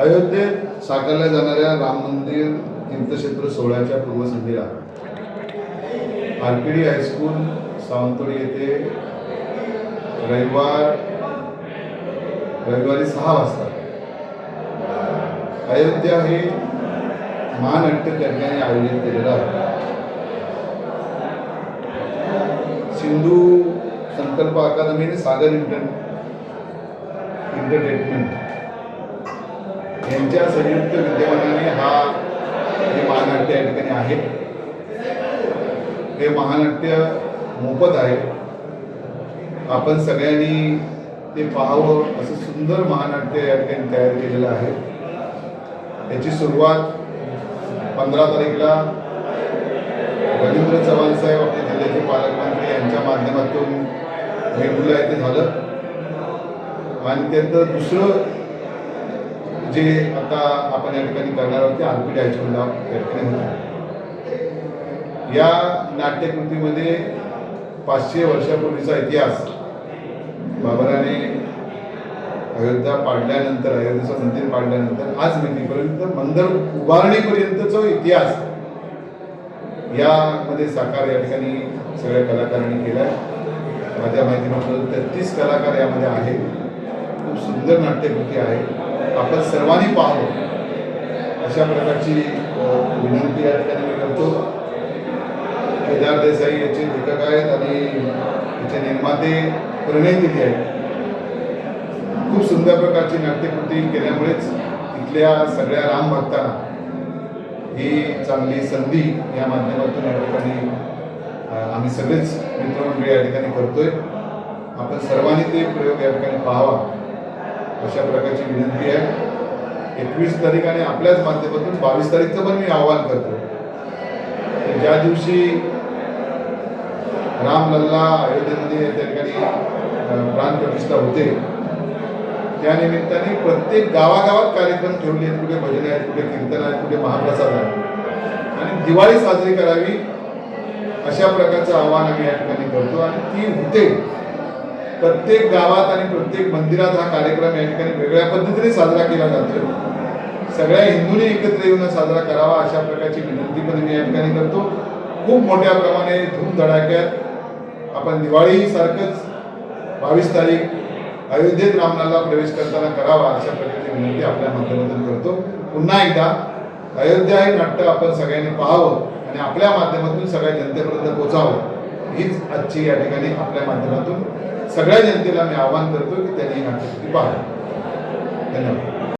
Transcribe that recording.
अयोध्येत साकारल्या जाणाऱ्या राम मंदिर तीर्थक्षेत्र सोहळ्याच्या पूर्वसंध्येला. आरपीडी हायस्कूल सावंतवाडी येथे रविवार रविवारी सहा वाजता. अयोध्या हे महानाट्य त्या आयोजित केलेलं आहे. सिंधू संकल्प अकादमीने सागर इंटर इंटरटेनमेंट यांच्या संयुक्त विद्यमानाने हा हे महानाट्य या ठिकाणी आहे. हे महानाट्य मोफत आहे. आपण सगळ्यांनी ते पाहावं असं सुंदर महानाट्य या ठिकाणी तयार केलेलं आहे. याची सुरुवात पंधरा तारीखला रवींद्र चव्हाण साहेब आपले जिल्ह्याचे पालकमंत्री यांच्या माध्यमातून भेटलं आहे ते झालं. आणि त्याचं दुसरं जे आता आपण या ठिकाणी करणार आहोत ते आरपीडी हायस्कूलला या ठिकाणी या नाट्यकृतीमध्ये पाचशे वर्षापूर्वीचा इतिहास बाबराने अयोध्या पाडल्यानंतर अयोध्येचं मंदिर पाडल्यानंतर आज मितीपर्यंत मंदिर उभारणीपर्यंतचा इतिहास यामध्ये साकार या ठिकाणी सगळ्या कलाकारांनी केला माझ्या माहितीनुसार तेहतीस कलाकार यामध्ये आहेत. खूप सुंदर नाट्यकृती आहे. आपण सर्वांनी पाहावं. अशा प्रकारची विनंती या ठिकाणी मी करतो. केदार देसाई याचे लेखक आहेत आणि याचे निर्माते प्रणय आहेत. खूप सुंदर प्रकारची नाट्यकृती केल्यामुळेच इथल्या सगळ्या राम भक्तांना ही चांगली संधी या माध्यमातून या ठिकाणी आम्ही सगळेच मित्रमंडळी या ठिकाणी करतोय. आपण सर्वांनी ते प्रयोग या ठिकाणी पाहावा. अशा प्रकारची विनंती आहे. एकवीस तारीख आणि आपल्याच माध्यमातून बावीस तारीखचं पण मी आवाहन करतो. ज्या दिवशी रामलल्ला अयोध्येमध्ये त्या ठिकाणी प्राण प्रतिष्ठा होते त्या निमित्ताने प्रत्येक गावागावात कार्यक्रम ठेवले आहेत. कुठे भजन आहेत कुठे कीर्तन आहेत कुठे महाप्रसाद आहे आणि दिवाळी साजरी करावी अशा प्रकारचं आव्हान आम्ही या ठिकाणी करतो. आणि ती होते. प्रत्येक गावात आणि प्रत्येक मंदिरात हा कार्यक्रम या ठिकाणी वेगळ्या पद्धतीने साजरा केला जातो सगळ्या हिंदूंनी एकत्र येऊन साजरा करावा अशा प्रकारची विनंती पण मी या ठिकाणी करतो. खूप मोठ्या प्रमाणे धूमधडाक्यात आपण दिवाळी सारखंच बावीस तारीख अयोध्येत रामनाला प्रवेश करताना करावा अशा प्रकारची विनंती आपल्या माध्यमातून करतो. पुन्हा एकदा अयोध्या हे नाट्य आपण सगळ्यांनी पाहावं आणि आपल्या माध्यमातून सगळ्या जनतेपर्यंत पोचावं. हीच आजची या ठिकाणी आपल्या माध्यमातून सगळ्या जनतेला मी आवाहन करतो की त्यांनी नाटक पाहावी. धन्यवाद.